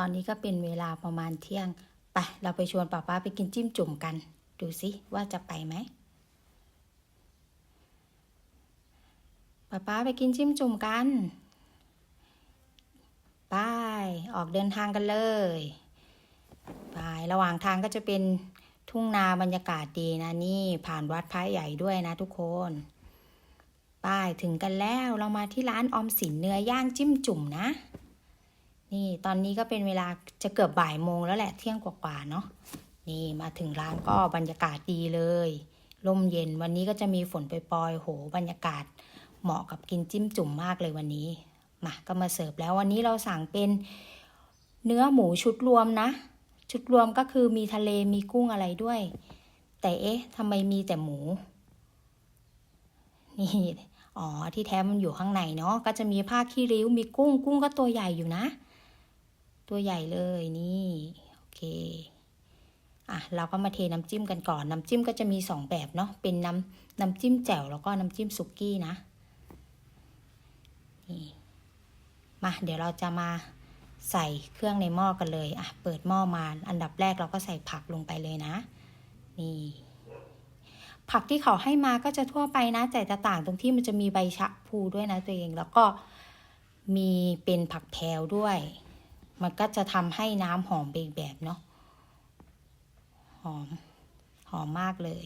ตอนนี้ก็เป็นเวลาประมาณเที่ยง ไป เราไปชวนป้าป้าไปกินจิ้มจุ่มกัน ดูสิว่าจะไปไหมป้าป้าไปกินจิ้มจุ่มกัน ไป ออกเดินทางกันเลย ไประหว่างทางก็จะเป็นทุ่งนาบรรยากาศดีนะนี่ผ่านวัดพระใหญ่ด้วยนะทุกคนไปถึงกันแล้วเรามาที่ร้านออมสินเนื้อย่างจิ้มจุ่มนะ นี่ตอนนี้ก็เป็นเวลาจะเกือบบ่ายโมงแล้วแหละเที่ยงกว่าๆเนาะนี่มาถึงร้านก็บรรยากาศดีเลยลมเย็นวันนี้ก็จะมีฝนปล่อยๆโหบรรยากาศเหมาะกับกินจิ้มจุ่มมากเลยวันนี้มาก็มาเสิร์ฟแล้ววันนี้เราสั่งเป็นเนื้อหมูชุดรวมนะ ชุดรวมก็คือมีทะเลมีกุ้งอะไรด้วย แต่เอ๊ะทำไมมีแต่หมู นี่อ๋อที่แท้มันอยู่ข้างในเนาะก็จะมีผ้าขี้ริ้วมีกุ้ง กุ้งก็ตัวใหญ่อยู่นะ ตัวใหญ่เลยนี่โอเคอะเราก็มาเทน้ำจิ้มกันก่อน น้ำจิ้มก็จะมีสองแบบเนาะเป็นน้ำน้ำจิ้มแจ่วแล้วก็น้ำจิ้มสุกี้นะนี่มาเดี๋ยวเราจะมาใส่เครื่องในหม้อกันเลยอะเปิดหม้อมาอันดับแรกเราก็ใส่ผักลงไปเลยนะ นี่ ผักที่เขาให้มาก็จะทั่วไปนะแต่จะต่างตรงที่มันจะมีใบชะพูด้วยนะตัวเองแล้วก็มีเป็นผักแพรวด้วย มันก็จะทำให้น้ำหอมไปอีกแบบเนาะหอมหอมมากเลย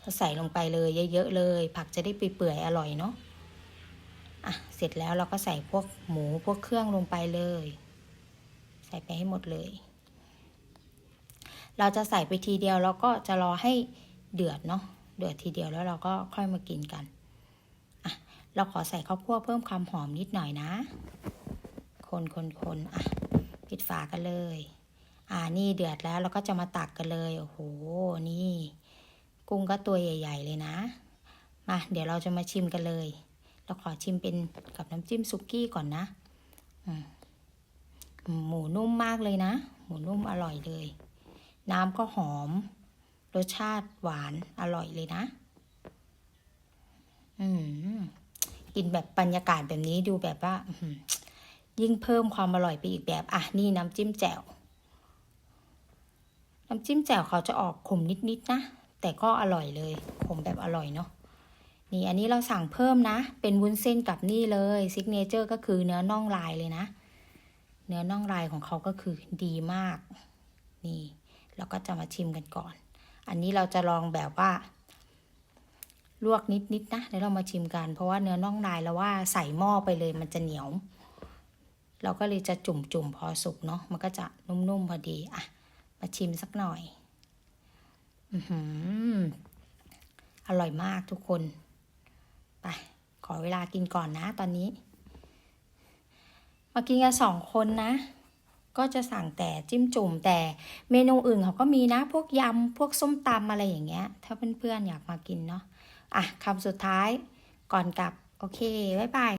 ก็ใส่ลงไปเลยเยอะๆเลย ผักจะได้เปื่อยๆอร่อยเนาะอะเสร็จแล้วเราก็ใส่พวกหมูพวกเครื่องลงไปเลย ใส่ไปให้หมดเลย เราจะใส่ไปทีเดียวแล้วก็จะรอให้เดือดเนาะเดือดทีเดียวแล้วเราก็ค่อยมากินกัน อะ เราขอใส่ข้าวคั่วเพิ่มความหอมนิดหน่อยนะ คนคนคนอะปิดฝากันเลย อ่านี่เดือดแล้วเราก็จะมาตักกันเลย โอ้โห นี่ กุ้งก็ตัวใหญ่ ๆ เลยนะ มา เดี๋ยวเราจะมาชิมกันเลย เราขอชิมเป็นกับน้ำจิ้มซุกี้ก่อนนะหมูนุ่มมากเลยนะ หมูนุ่มอร่อยเลย น้ำก็หอม รสชาติหวานอร่อยเลยนะ อืมกินแบบบรรยากาศแบบนี้ดูแบบว่า ยิ่งเพิ่มความอร่อยไปอีกแบบ อะนี่น้ำจิ้มแจ่ว น้ำจิ้มแจ่วเขาจะออกขมนิดๆนะ แต่ก็อร่อยเลย ขมแบบอร่อยเนาะ นี่อันนี้เราสั่งเพิ่มนะ เป็นวุ้นเส้นกับนี่เลยซิกเนเจอร์ก็คือเนื้อน่องลายเลยนะ เนื้อน่องลายของเขาก็คือดีมาก นี่เราก็จะมาชิมกันก่อน อันนี้เราจะลองแบบว่าลวกนิดๆนนะ เดี๋ยวเรามาชิมกัน เพราะว่าเนื้อน่องลายแล้วว่าใส่หม้อไปเลยมันจะเหนียว เราก็เลยจะจุ่มๆพอสุกเนาะมันก็จะนุ่มๆพอดีอะมาชิมสักหน่อยอือหืออร่อยมากทุกคน ไป ขอเวลากินก่อนนะตอนนี้ มากินกันสองคนนะ ก็จะสั่งแต่จิ้มจุ่มแต่เมนูอื่นเขาก็มีนะ พวกยำ พวกส้มตำอะไรอย่างเงี้ย ถ้าเพื่อนๆอยากมากินเนาะ อะคำสุดท้ายก่อนกลับ โอเค บ๊ายบาย